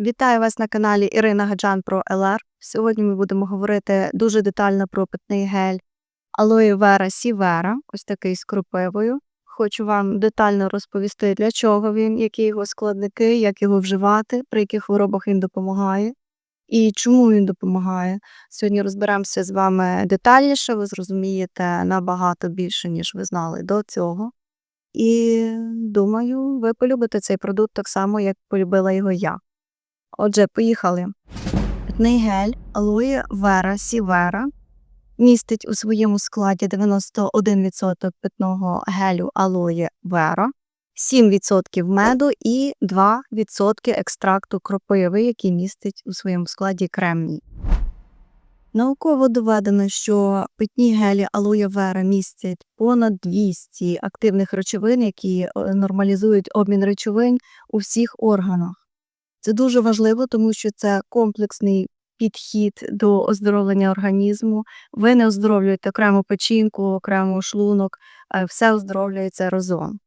Вітаю вас на каналі Ірина Гаджан про ЛР. Сьогодні ми будемо говорити дуже детально про питний гель Aloe Vera Sivera, ось такий з кропивою. Хочу вам детально розповісти, для чого він, які його складники, як його вживати, при яких хворобах він допомагає і чому він допомагає. Сьогодні розберемося з вами детальніше, ви зрозумієте набагато більше, ніж ви знали до цього. І думаю, ви полюбите цей продукт так само, як полюбила його я. Отже, поїхали. Питний гель Aloe Vera Sivera містить у своєму складі 91% питного гелю Aloe Vera, 7% меду і 2% екстракту кропиви, який містить у своєму складі кремній. Науково доведено, що питні гелі Aloe Vera містять понад 200 активних речовин, які е, нормалізують обмін речовин у всіх органах. Це дуже важливо, тому що це комплексний підхід до оздоровлення організму. Ви не оздоровлюєте окрему печінку, окремо шлунок, все оздоровлюється разом.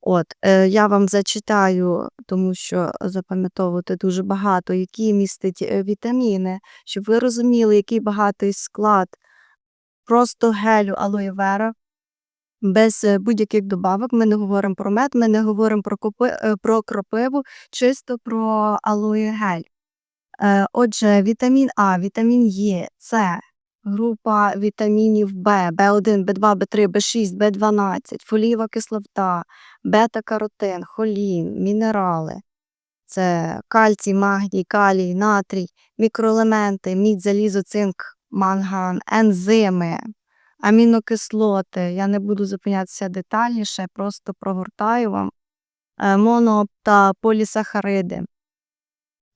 От, е, я вам зачитаю, тому що запам'ятовувати дуже багато, які містить е, вітаміни, щоб ви розуміли, який багатий склад просто гелю алоє вера, без е, будь-яких добавок. Ми не говоримо про мед, ми не говоримо про, копи, е, про кропиву, чисто про алоє гель. Е, Отже, вітамін А, вітамін Е, С, група вітамінів В, В1, В2, В3, В6, В12, фолієва кислота, бета-каротин, холін, мінерали. Це кальцій, магній, калій, натрій, мікроелементи, мідь, залізо, цинк, манган, ензими, амінокислоти. Я не буду зупинятися детальніше, просто прогортаю вам. Е, Моно та полісахариди,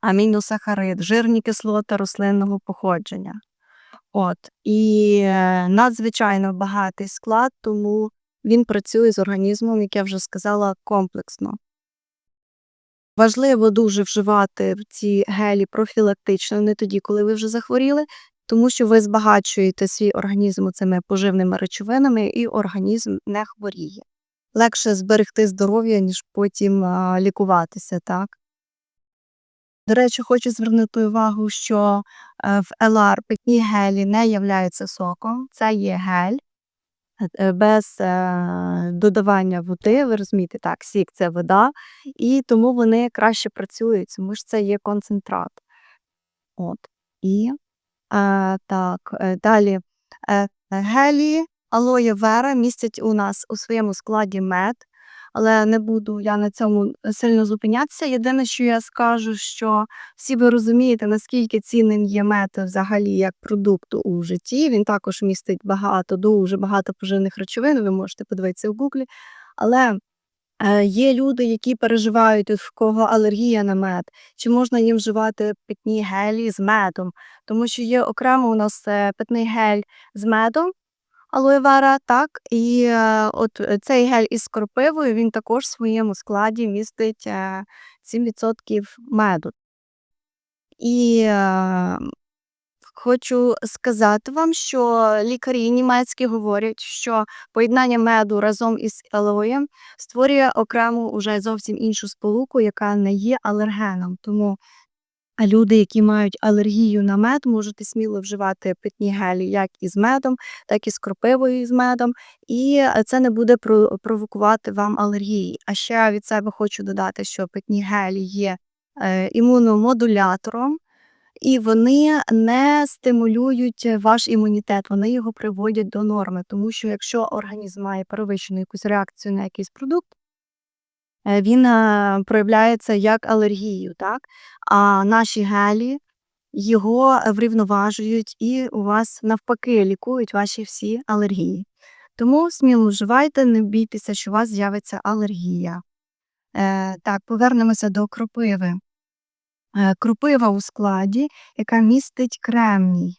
аміносахарид, жирні кислоти рослинного походження. От. І е, надзвичайно багатий склад, тому він працює з організмом, як я вже сказала, комплексно. Важливо дуже вживати ці гелі профілактично, не тоді, коли ви вже захворіли, тому що ви збагачуєте свій організм цими поживними речовинами, і організм не хворіє. Легше зберегти здоров'я, ніж потім а, лікуватися, так? До речі, хочу звернути увагу, що е, в ЛР питні гелі не являються соком, це є гель е, без е, додавання води. Ви розумієте, так, сік це вода, і тому вони краще працюють, тому що це є концентрат. От. І так, е, далі е, гелі алоє вера містять у нас у своєму складі мед, але не буду я на цьому сильно зупинятися. Єдине, що я скажу, що всі ви розумієте, наскільки цінним є мед взагалі як продукт у житті. Він також містить багато, дуже багато поживних речовин. Ви можете подивитися в гуглі. Але є люди, які переживають, в кого алергія на мед, чи можна їм вживати питні гелі з медом, тому що є окремо у нас е, питний гель з медом. Алоє вера, так, і е, от е, цей гель із кропивою, він також в своєму складі містить е, 7% меду. І е, хочу сказати вам, що лікарі німецькі говорять, що поєднання меду разом із алоєм створює окрему уже зовсім іншу сполуку, яка не є алергеном. Тому люди, які мають алергію на мед, можете сміло вживати питні гелі як із медом, так і з кропивою з медом, і е, це не буде про- провокувати вам алергії. А ще від себе хочу додати, що питні гелі є е, імуномодулятором, і вони не стимулюють ваш імунітет, вони його приводять до норми. Тому що якщо організм має перевищену якусь реакцію на якийсь продукт, е, він е, проявляється як алергію, так? А наші гелі його врівноважують і у вас навпаки лікують ваші всі алергії. Тому сміло вживайте, не бійтеся, що у вас з'явиться алергія. Е, так, повернемося до кропиви. Е, кропива у складі, яка містить кремній.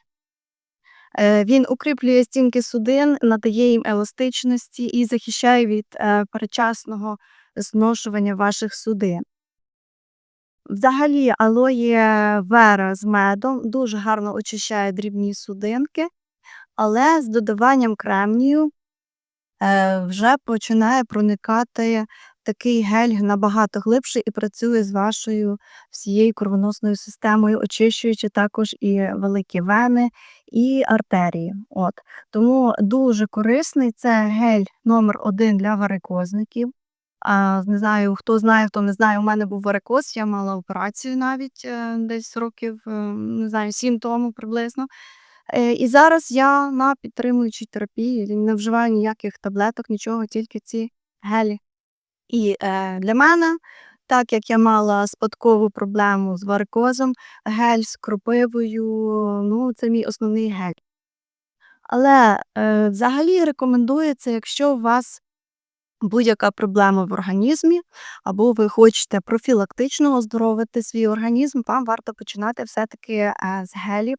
Е, він укріплює стінки судин, надає їм еластичності і захищає від е, передчасного зношування ваших судин. Взагалі, алоє вера з медом дуже гарно очищає дрібні судинки, але з додаванням кремнію вже починає проникати такий гель набагато глибше і працює з вашою всією кровоносною системою, очищуючи також і великі вени, і артерії. От. Тому дуже корисний це гель номер один для варикозників. А, не знаю, хто знає, хто не знає, у мене був варикоз, я мала операцію навіть е, десь років, е, не знаю, 7 тому приблизно. Е, і зараз я на підтримуючій терапії, не вживаю ніяких таблеток, нічого, тільки ці гелі. І е, для мене, так як я мала спадкову проблему з варикозом, гель з кропивою, ну, це мій основний гель. Але е, взагалі рекомендується, якщо у вас будь-яка проблема в організмі, або ви хочете профілактично оздоровити свій організм, вам варто починати все-таки е, з гелів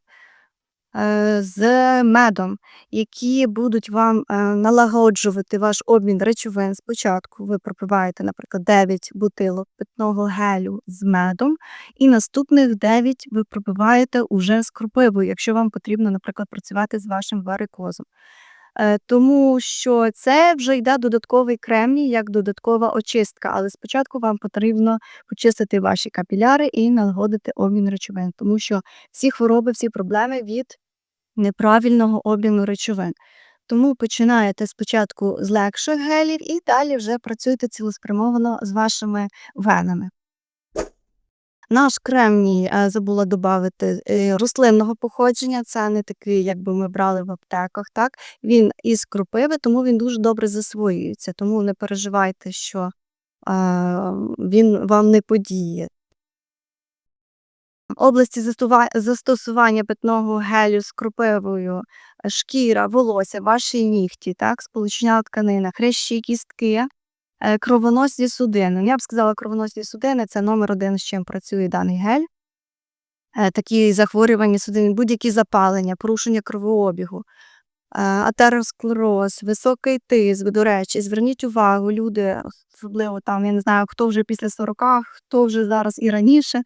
з медом, які будуть вам е, налагоджувати ваш обмін речовин. Спочатку ви пропиваєте, наприклад, 9 бутилок питного гелю з медом, і наступних 9 ви пропиваєте уже з кропивою, якщо вам потрібно, наприклад, працювати з вашим варикозом. Е, тому що це вже йде додатковий кремній, як додаткова очистка, але спочатку вам потрібно почистити ваші капіляри і налагодити обмін речовин, тому що всі хвороби, всі проблеми від неправильного обміну речовин. Тому починаєте спочатку з легших гелів і далі вже працюєте цілеспрямовано з вашими венами. Наш кремній е, забула додати рослинного походження. Це не такий, як би ми брали в аптеках. Так він із кропиви, тому він дуже добре засвоюється. Тому не переживайте, що е, він вам не подіє. Області застосування питного гелю з кропивою, шкіра, волосся, ваші нігті, так, сполучення тканина, хрящі, кістки, Е, кровоносні судини. Я б сказала, кровоносні судини це номер один, з чим працює даний гель. Е, такі захворювання судин, будь-які запалення, порушення кровообігу, е, атеросклероз, високий тиск. До речі, зверніть увагу, люди, особливо там, я не знаю, хто вже після 40, хто вже зараз і раніше,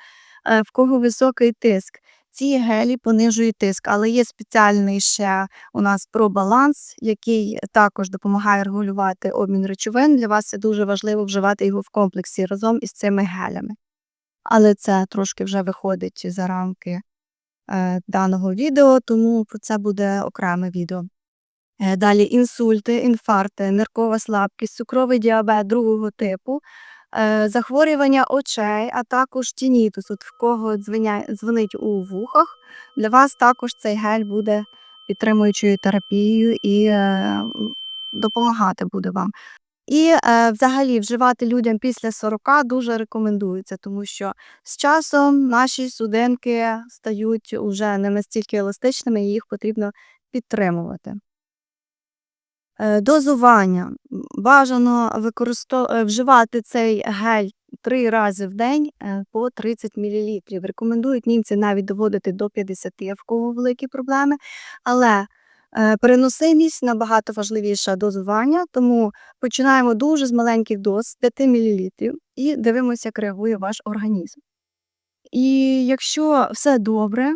в кого високий тиск. Ці гелі понижують тиск, але є спеціальний ще у нас пробаланс, який також допомагає регулювати обмін речовин. Для вас це дуже важливо вживати його в комплексі разом із цими гелями. Але це трошки вже виходить за рамки е, даного відео, тому про це буде окреме відео. Е, далі інсульти, інфаркти, ниркова слабкість, цукровий діабет другого типу. Е, захворювання очей, а також тінітус, от в кого дзвонить у вухах, для вас також цей гель буде підтримуючою терапією і е, допомагати буде вам. І е, взагалі вживати людям після 40 дуже рекомендується, тому що з часом наші судинки стають уже не настільки еластичними, і їх потрібно підтримувати. Е, дозування. Бажано. Е, вживати цей гель три рази в день е, по 30 мл. Рекомендують німці навіть доводити до 50, в кого великі проблеми. Але переносимість набагато важливіша дозування, тому починаємо дуже з маленьких доз 5 мл і дивимося, як реагує ваш організм. І якщо все добре,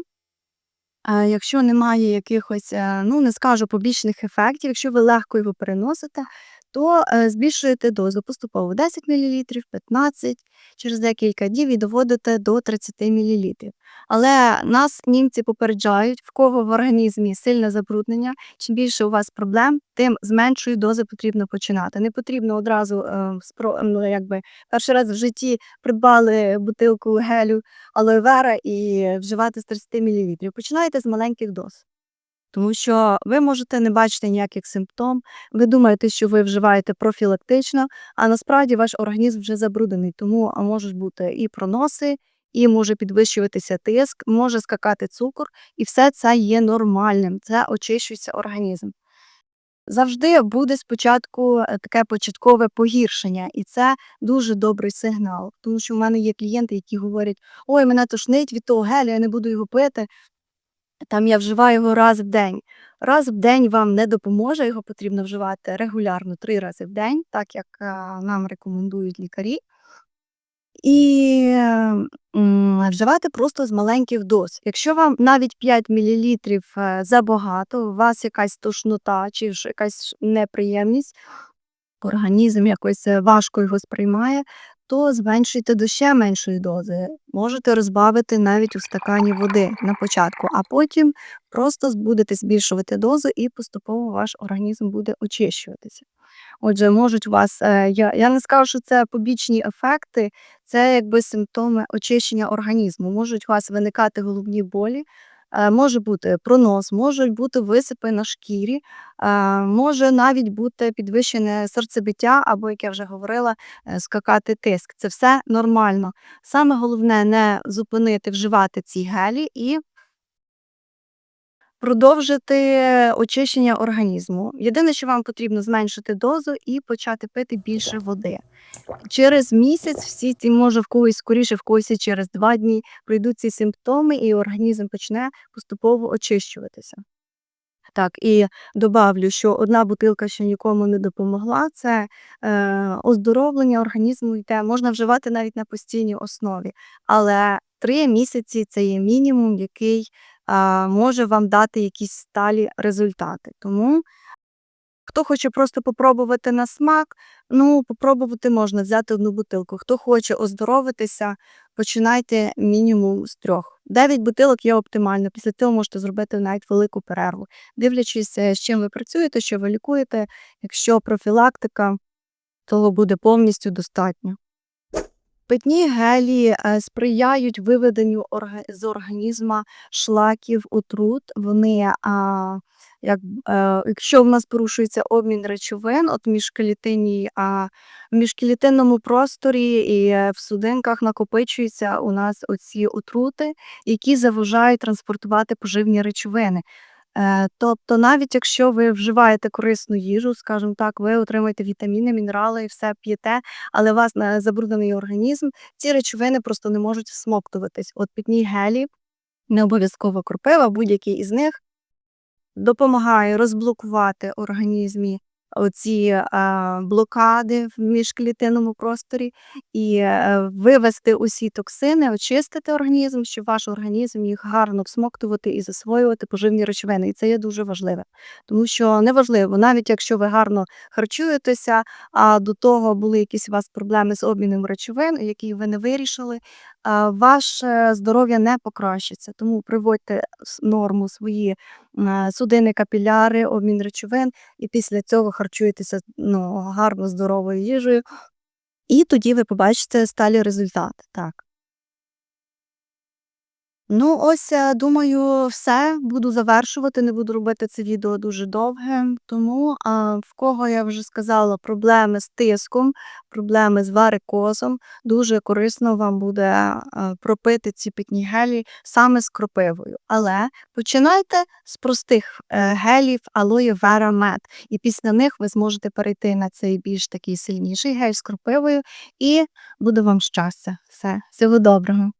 якщо немає якихось, е, ну не скажу побічних ефектів, якщо ви легко його переносите, то е, збільшуєте дозу поступово 10 мл, 15 через декілька днів і доводите до 30 мл. Але нас німці попереджають, в кого в організмі сильне забруднення. Чим більше у вас проблем, тим з меншої дози потрібно починати. Не потрібно одразу е, ну, якби перший раз в житті придбали бутилку гелю алоевера і вживати з 30 мл. Починайте з маленьких доз. Тому що ви можете не бачити ніяких симптом, ви думаєте, що ви вживаєте профілактично, а насправді ваш організм вже забруднений, тому можуть бути і проноси, і може підвищуватися тиск, може скакати цукор, і все це є нормальним, це очищується організм. Завжди буде спочатку е, таке початкове погіршення, і це дуже добрий сигнал. Тому що в мене є клієнти, які говорять: ой, мене тошнить від того гелю, я не буду його пити. Там я вживаю його раз в день. Раз в день вам не допоможе, його потрібно вживати регулярно три рази в день, так як е, нам рекомендують лікарі. І вживати просто з маленьких доз. Якщо вам навіть 5 мл е, забагато, у вас якась тошнота чи якась неприємність, організм якось е, важко його сприймає, то зменшуйте до ще меншої дози. Можете розбавити навіть у стакані води на початку, а потім просто будете збільшувати дозу і поступово ваш організм буде очищуватися. Отже, можуть у вас, е, я, я не скажу, що це побічні ефекти, це якби симптоми очищення організму. Можуть у вас виникати головні болі, може бути пронос, можуть бути висипи на шкірі, е, може навіть бути підвищене серцебиття, або, як я вже говорила, е, скакати тиск. Це все нормально. Саме головне не зупинити вживати ці гелі і продовжити очищення організму. Єдине, що вам потрібно зменшити дозу і почати пити більше води. Через місяць всі ті, може в когось скоріше, в когось і через два дні пройдуть ці симптоми, і організм почне поступово очищуватися. Так, і добавлю, що одна бутилка ще нікому не допомогла. Це е, оздоровлення організму йде, можна вживати навіть на постійній основі, але три місяці це є мінімум, який може вам дати якісь сталі результати. Тому Хто хоче просто попробувати на смак, ну попробувати можна взяти одну бутилку. Хто хоче оздоровитися, починайте мінімум з трьох. Дев'ять бутилок є оптимально. Після цього можете зробити навіть велику перерву, дивлячись, е, з чим ви працюєте, що ви лікуєте. Якщо профілактика, того буде повністю достатньо. Питні гелі е, сприяють виведенню з організму шлаків, отрут. Вони, як, е, якщо в нас порушується обмін речовин, от міжклітинній, а, в міжклітинному просторі і е, в судинках накопичуються у нас оці отрути, які заважають транспортувати поживні речовини. Е, тобто, навіть якщо ви вживаєте корисну їжу, скажімо так, ви отримуєте вітаміни, мінерали і все п'єте, але у вас на забруднений організм, ці речовини просто не можуть всмоктуватись. От пітні гелі, не обов'язково кропива, будь-який із них допомагає розблокувати організмі оці а, блокади в міжклітинному просторі і е, вивести усі токсини, очистити організм, щоб ваш організм міг гарно всмоктувати і засвоювати поживні речовини. І це є дуже важливе, тому що неважливо, навіть якщо ви гарно харчуєтеся, а до того були якісь у вас проблеми з обміном речовин, які ви не вирішили, ваше здоров'я не покращиться. Тому приводьте норму свої судини, капіляри, обмін речовин, і після цього харчуєтеся ну, гарно здоровою їжею. І тоді ви побачите сталі результати. Так. Ну, ось, е, думаю, все. Буду завершувати, не буду робити це відео дуже довге. Тому, а, в кого я вже сказала, проблеми з тиском, проблеми з варикозом, дуже корисно вам буде е, пропити ці питні гелі саме з кропивою. Але починайте з простих е, гелів Aloe Vera Med, і після них ви зможете перейти на цей більш такий сильніший гель з кропивою, і буде вам щастя. Все, всього доброго.